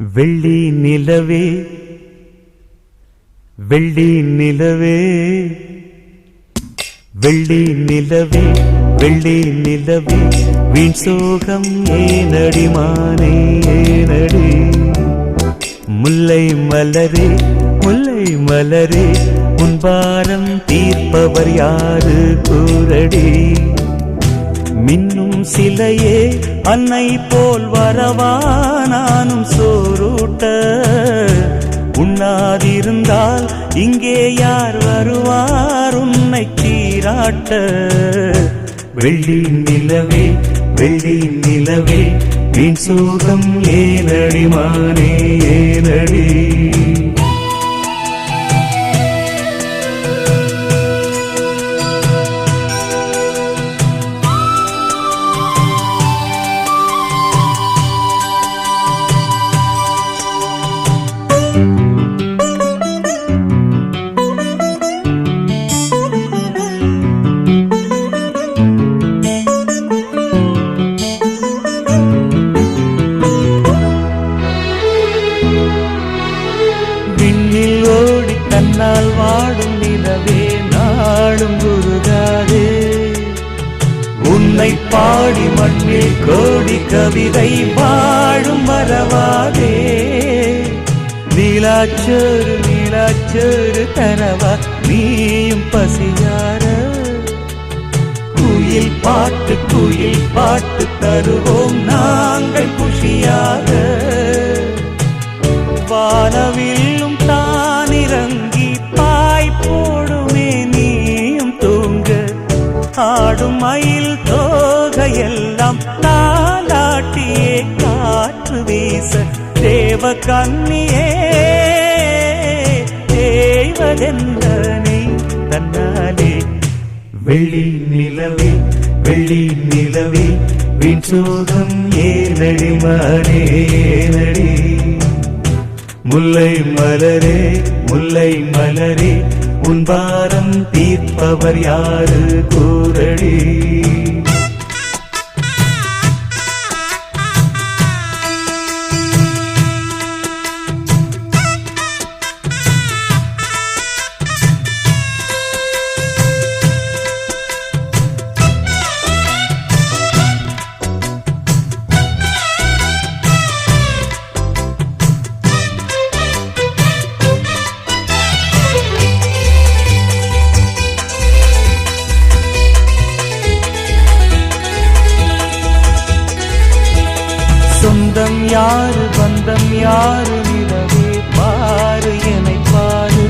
வெள்ளி நிலவே வெள்ளி நிலவே வெள்ளி நிலவே வெள்ளி நிலவே. வீண் சோகம் ஏனடி மானே ஏனடி? முல்லை மலரே முல்லை மலரே உன்பாரம் தீர்ப்பவர் யாரு கூரடி சிலையே அன்னை போல் வரவா நானும் சோரூட்ட. உண்ணாதிருந்தால் இங்கே யார் வருவார் உன்னை சீராட்ட. வெள்ளி நிலவே வெள்ளி நிலவே வீண் சோகம் ஏனடி மானே ஏனடி? கோடி கவிதை பாடும் வரவாதே. நீலாச்சோறு நீலாச்சோறு தரவா நீயும் பசியார. குயில் பாட்டு குயில் பாட்டு தருவோம் நாங்கள் குஷியாக. வானவில்லும் தானிறங்கி பாய் போடுமே நீயும் தூங்க. ஆடும் மயில் தோகையெல்லாம் தாலாட்டியே காற்று வீச தேவ கண்ணியே தேவதென்றனை தன்னாலே. வெளி நிலவே வெளி நிலவே வீண் ஏனடி மானே ஏனடி. முல்லை மலரே முல்லை மலரே உன் பாரம் தீர்ப்பவர் யாரு கூறடி. யாரு பந்தம் யாரு நிலவே பாரு என பாரு.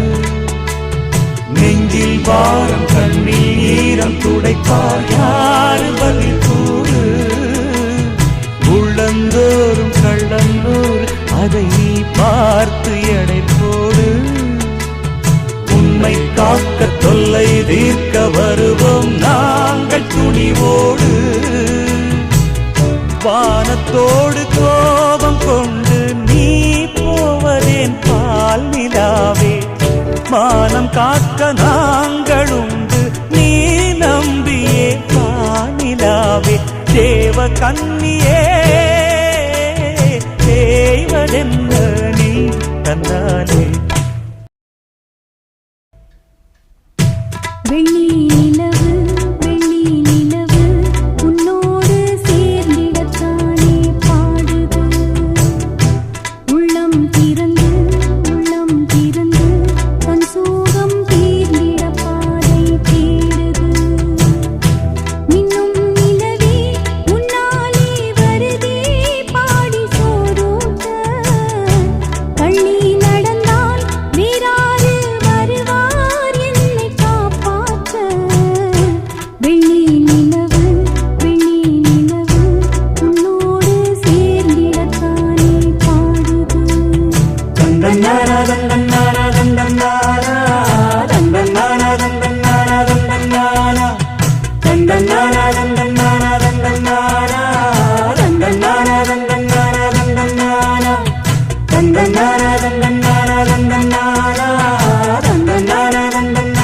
நெஞ்சில் பாரம் கண்ணில் ஈரம் துடைப்பார் யாரு பதில் கூறு? உள்ளந்தோறும் கள்ளந்தோறும் அதை நீ பார்த்து எடை போடு. உண்மை காக்க தொல்லை தீர்க்க வருவோம் நாங்கள் துணிவோடு. வானத்தோடு கோபம் மானம் காக்க நாங்களுண்டு. நீ நம்பியே பானிலாவே தேவ கண்ணியே தேவதென்ன நீ தந்தாலே na na na na